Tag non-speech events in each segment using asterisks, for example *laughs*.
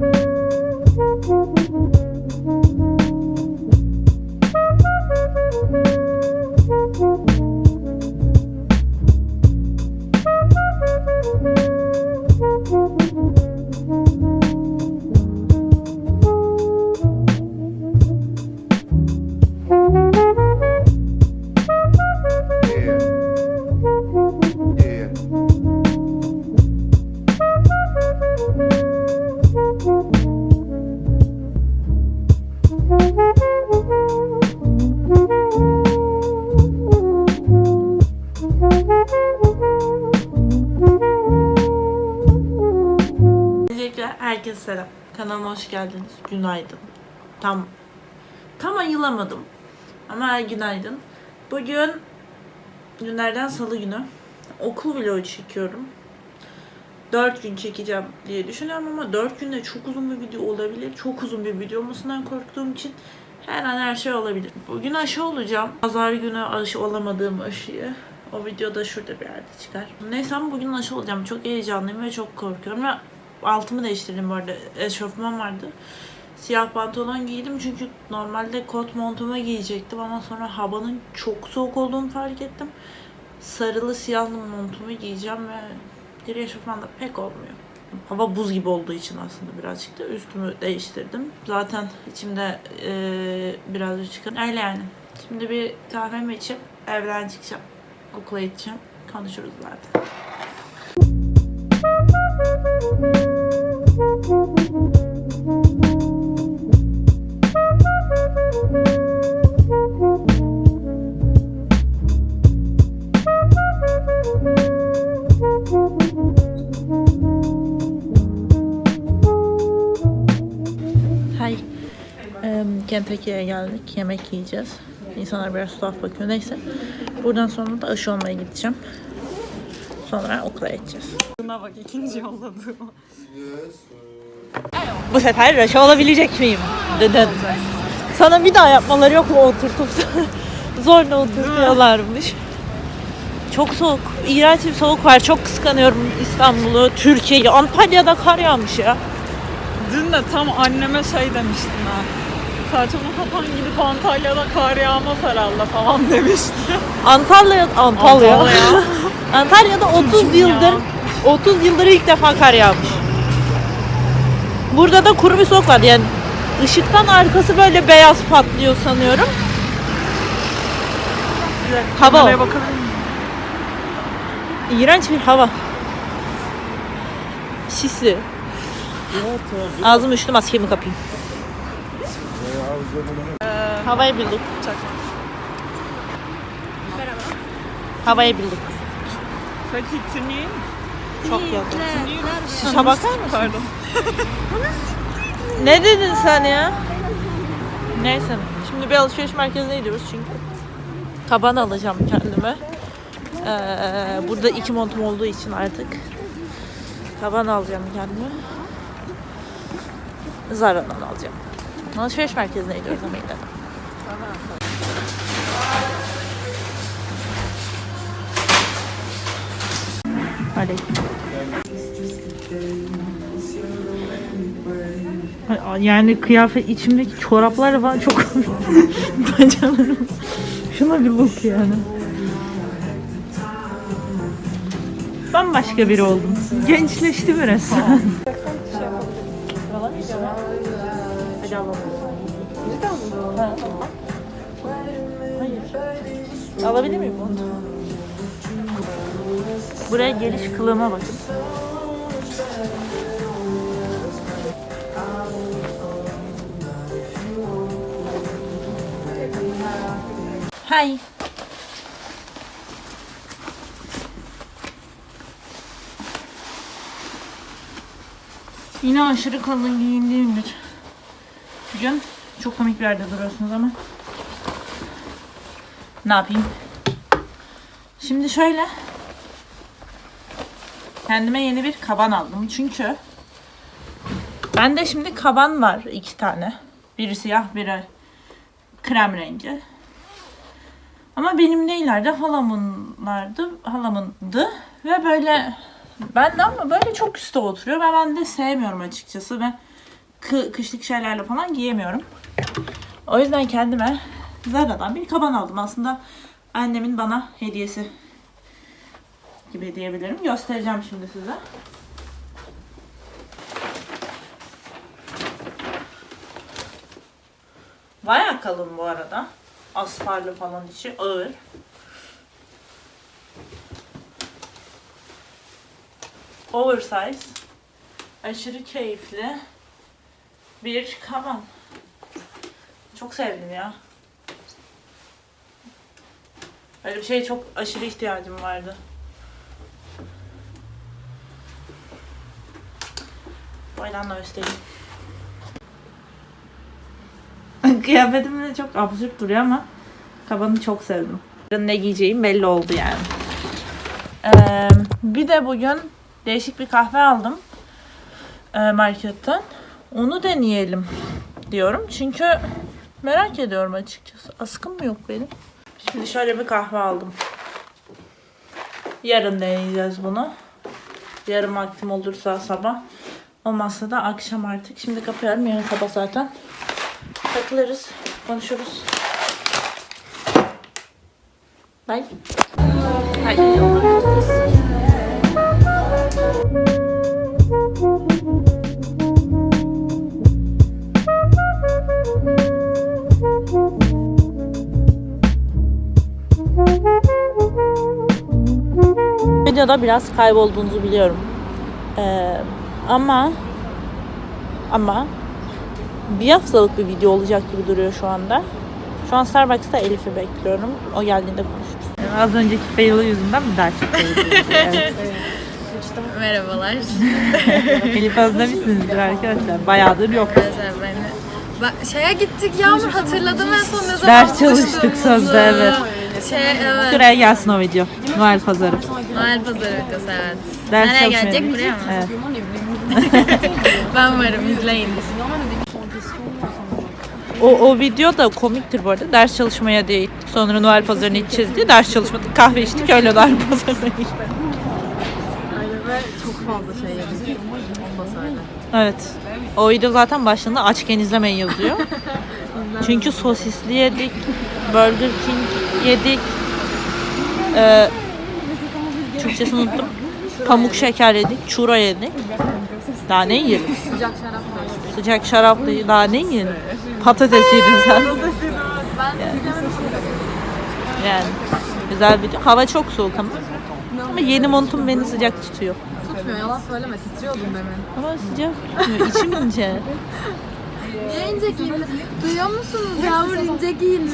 Bye. Günaydın. Tam tam ayılamadım. Ama günaydın. Bugün günlerden salı günü. Okul vlogu çekiyorum. 4 gün çekeceğim diye düşünüyorum ama 4 günde çok uzun bir video olabilir. Çok uzun bir video olmasından korktuğum için her an her şey olabilir. Bugün aşı olacağım. Pazar günü aşı olamadığım aşıyı. O videoda şurada bir yerde çıkar. Neyse ama bugün aşı olacağım. Çok heyecanlıyım ve çok korkuyorum. Ve altımı değiştirdim bu arada. Eşofman vardı. Siyah pantolon giydim çünkü normalde kot montumu giyecektim ama sonra havanın çok soğuk olduğunu fark ettim. Sarılı siyahlı montumu giyeceğim ve deri eşofman da pek olmuyor. Hava buz gibi olduğu için aslında birazcık da üstümü değiştirdim. Zaten içimde eee birazcık çıkan. Öyle yani. Şimdi bir kahvemi içip evden çıkacağım. Okula gideceğim. Konuşuruz zaten. Kentucky'ye geldik. Yemek yiyeceğiz. İnsanlar biraz tuhaf bakıyor. Neyse. Buradan sonra da aşı olmaya gideceğim. Sonra okula gideceğiz. Buna bak ikinci yolladığım. Bu sefer aşı olabilecek miyim? Deden. Sana bir daha yapmaları yok mu oturtup *laughs* zorla oturtuyorlarmış. Çok soğuk. İğrenç bir soğuk var. Çok kıskanıyorum İstanbul'u, Türkiye'yi. Antalya'da kar yağmış ya. Dün de tam anneme şey demiştim ha. Saçımı kapan gidip Antalya'da kar yağmaz herhalde falan *laughs* demişti. Antalya, Antalya. Antalya. *laughs* Antalya'da 30 yıldır 30 yıldır ilk defa kar yağmış. Burada da kuru bir soğuk var yani ışıktan arkası böyle beyaz patlıyor sanıyorum. Hava. Miyim? İğrenç bir hava. Sisli. Ağzımı üşüdü maskemi kapayım. Havayı bulduk. Havayı bulduk. Fakitini. Çok yakın. Şişe bakar mısın? Pardon. Ne dedin sen ya? Neyse. Şimdi bir alışveriş merkezine gidiyoruz çünkü. Taban alacağım kendime. Ee, burada iki montum olduğu için artık. Taban alacağım kendime. Zara'dan alacağım. Alışveriş merkezine gidiyoruz yine. Hadi. Yani kıyafet içimdeki çoraplar falan çok *laughs* bacaklarım. Şuna bir bak yani. Bambaşka biri oldum. Gençleşti biraz. Alabilir miyim onu? Buraya geliş kılığıma bakın. Hi. Yine aşırı kalın giyindiğimdir. Bugün çok komik bir yerde duruyorsunuz ama. Ne yapayım? Şimdi şöyle. Kendime yeni bir kaban aldım. Çünkü bende şimdi kaban var iki tane. Biri siyah, biri krem rengi. Ama benim neylerde halamınlardı, halamındı ve böyle ben de ama böyle çok üstte oturuyor ve ben de sevmiyorum açıkçası kı- kışlık şeylerle falan giyemiyorum. O yüzden kendime Zara'dan bir kaban aldım. Aslında annemin bana hediyesi gibi diyebilirim. Göstereceğim şimdi size. Bayağı kalın bu arada. Astarlı falan içi ağır. Oversize. Aşırı keyifli. Bir kaban. Çok sevdim ya. Böyle bir şeye çok aşırı ihtiyacım vardı. Boydan da göstereyim. *laughs* Kıyafetim de çok absürt duruyor ama kabanı çok sevdim. Ne giyeceğim belli oldu yani. Ee, bir de bugün değişik bir kahve aldım e, marketten. Onu deneyelim diyorum. Çünkü merak ediyorum açıkçası. Askım mı yok benim? Şimdi şöyle bir kahve aldım. Yarın deneyeceğiz bunu. Yarın vaktim olursa sabah. Olmazsa da akşam artık. Şimdi kapıyorum. Yarın sabah zaten. Takılırız. Konuşuruz. Bye. Haydi Videoda biraz kaybolduğunuzu biliyorum. Ee, ama ama bir haftalık bir video olacak gibi duruyor şu anda. Şu an Starbucks'ta Elif'i bekliyorum. O geldiğinde konuşuruz. az önceki fail'ı yüzünden bir daha *laughs* evet. Merhabalar. *laughs* Elif özlemişsinizdir arkadaşlar. Bayağıdır yok. Arkadaşlar ben Ba- şeye gittik Yağmur hatırladım en son ne zaman Ders çalıştık sözde evet. Şey evet. Şuraya gelsin o video. Noel pazarı. Noel pazarı videosu evet. Ders Nereye çalışmaya gelecek buraya mı? Evet. *laughs* *laughs* Ben varım izleyin. O, o video da komiktir bu arada. Ders çalışmaya diye gittik. Sonra Noel pazarına gideceğiz diye ders çalışmadık. Kahve içtik öyle Noel pazarına gittik. Çok fazla şey yedik. Evet. O video zaten başlığında açken izlemeyin yazıyor. *laughs* Çünkü sosisli yedik, Burger King yedik. Ee, Türkçesini unuttum. Pamuk şeker yedik, churro yedik. Daha ne yiyelim? Sıcak şarap da Sıcak şaraplı daha ne yiyelim? Patates yedin sen. Yani güzel bir Hava çok soğuk ama. Ama yeni montum beni sıcak tutuyor. Tutmuyor yalan söyleme titriyordum demin. Ama sıcak tutmuyor. İçim ince. *laughs* Niye ince giyindin? Duyuyor musunuz Yağmur ince giyindi.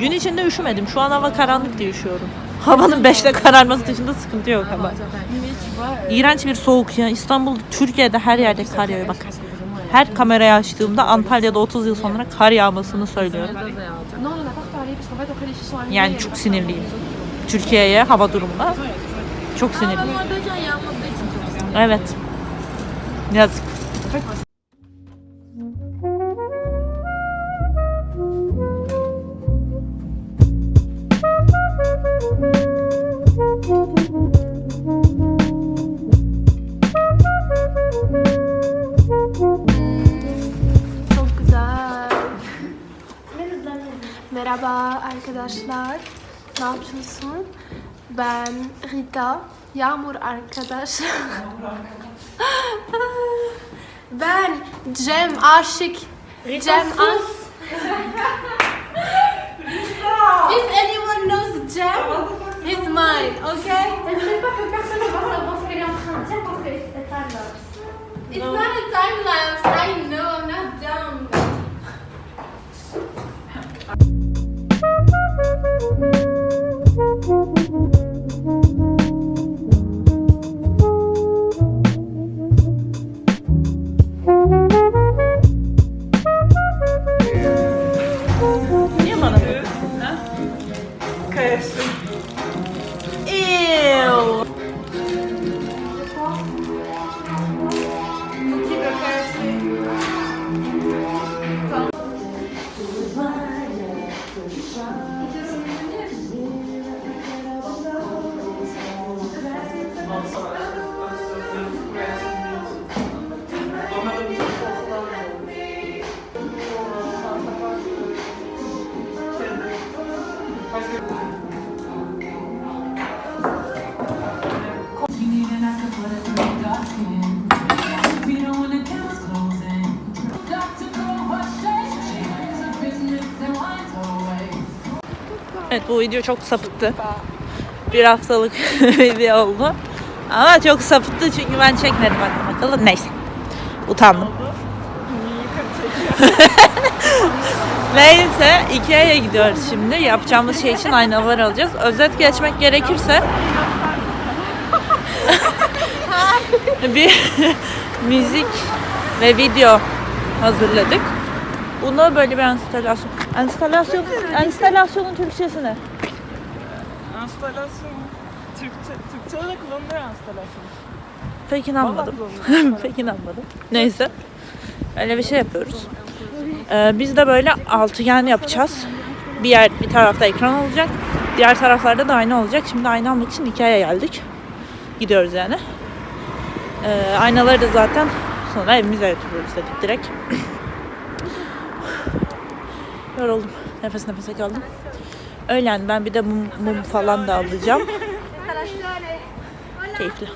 Gün içinde üşümedim. Şu an hava karanlık diye üşüyorum. Havanın 5'te kararması dışında sıkıntı yok ama. İğrenç bir soğuk ya. İstanbul, Türkiye'de her yerde kar yağıyor bak. Her kamerayı açtığımda Antalya'da 30 yıl sonra kar yağmasını söylüyorum. Yani çok sinirliyim. Türkiye'ye hava durumuna. Çok sinirliyim. Evet. Yazık. Arkadaşlar. Ne yapıyorsun? Ben Rita. Yağmur arkadaş. *laughs* ben Cem Aşık. Cem As. If anyone knows Cem, he's mine, okay? It's not a time lapse. I know, I'm not Evet bu video çok sapıttı. Bir haftalık *laughs* video oldu. Ama çok sapıttı çünkü ben çekmedim adam akıllı. Neyse. Utandım. *laughs* Neyse Ikea'ya gidiyoruz şimdi. Yapacağımız şey için aynalar alacağız. Özet geçmek gerekirse *laughs* bir müzik ve video hazırladık. Bunu böyle bir enstalasyon. Enstalasyon, enstalasyonun Türkçesi ne? Enstalasyon. Türkçe, Türkçe'de de kullanılıyor enstalasyon. Pek inanmadım. *laughs* Pek inanmadım. Neyse. Öyle bir şey yapıyoruz. Ee, biz de böyle altıgen yapacağız. Bir yer bir tarafta ekran olacak. Diğer taraflarda da ayna olacak. Şimdi ayna almak için Ikea'ya geldik. Gidiyoruz yani. Ee, aynaları da zaten sonra evimize götürüyoruz dedik direkt. Yoruldum. Nefes nefese kaldım. Öyle yani ben bir de mum, mum falan da alacağım. Keyifli.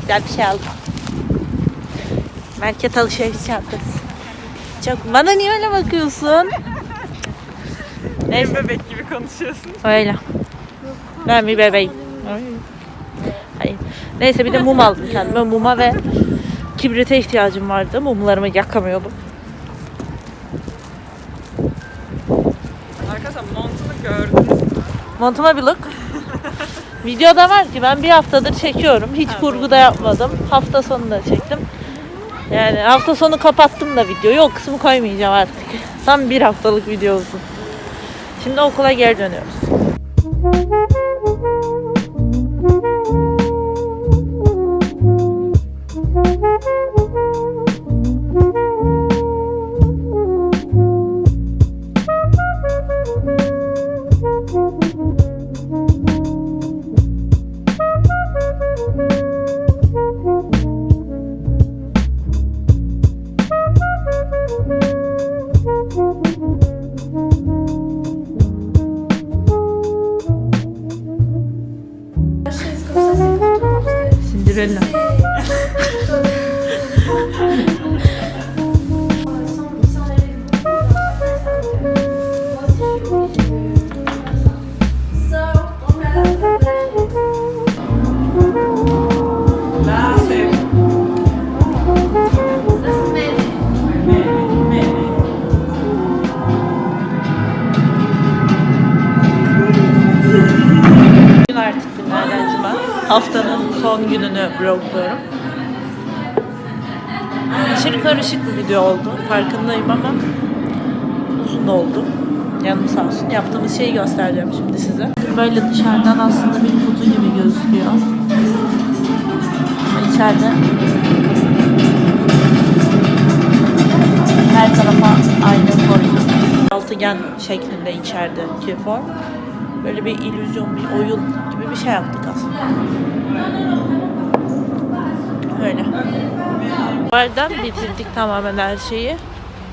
Güzel bir şey aldım. Market alışveriş çantası. Çok bana niye öyle bakıyorsun? Neyse Bebek gibi konuşuyorsun. öyle. Ben bir bebeğim. Hayır. Neyse bir de mum aldım kendime. Muma ve kibrite ihtiyacım vardı. Mumlarımı yakamıyordum. Arkadaşlar montunu gördünüz mü? Montuma bir look. *laughs* Videoda var ki ben bir haftadır çekiyorum. Hiç kurgu da yapmadım. Hafta sonu da çektim. Yani hafta sonu kapattım da videoyu. O kısmı koymayacağım artık. Tam bir haftalık video olsun. Şimdi okula geri dönüyoruz. Bruxelles. Gününü vlogluyorum. Aşırı karışık bir video oldu. Farkındayım ama uzun oldu. Yanım sağ olsun. Yaptığımız şeyi göstereceğim şimdi size. Böyle dışarıdan aslında bir kutu gibi gözüküyor. İçeride her tarafa aynı koydum. Altıgen şeklinde içerideki form. Böyle bir illüzyon, bir oyun gibi bir şey yaptık aslında. Öyle. Bardan bitirdik tamamen her şeyi.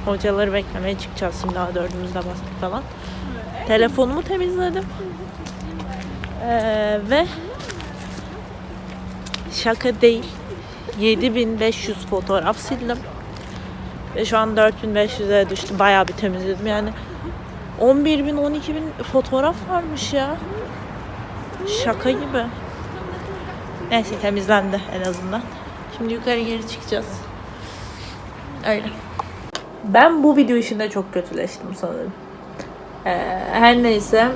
Hocaları beklemeye çıkacağız şimdi daha dördümüzde bastık falan. Telefonumu temizledim. Ee, ve şaka değil 7500 fotoğraf sildim. Ve şu an 4500'e düştü. Bayağı bir temizledim yani. 11 bin 12 bin fotoğraf varmış ya. Şaka gibi. Neyse temizlendi en azından. Şimdi yukarı geri çıkacağız. Öyle. Ben bu video işinde çok kötüleştim sanırım. Ee, her neyse.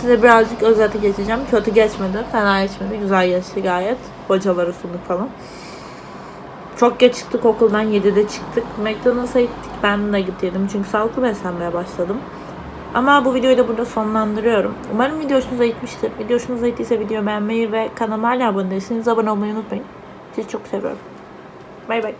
Size birazcık özeti geçeceğim. Kötü geçmedi, fena geçmedi. Güzel geçti gayet. Hocalara sunduk falan. Çok geç çıktık okuldan 7'de çıktık. McDonald's'a gittik. Ben nugget yedim çünkü sağlıklı beslenmeye başladım. Ama bu videoyu da burada sonlandırıyorum. Umarım video hoşunuza gitmiştir. Video hoşunuza gittiyse video beğenmeyi ve kanalıma hala abone değilseniz abone olmayı unutmayın. Sizi çok seviyorum. Bay bay.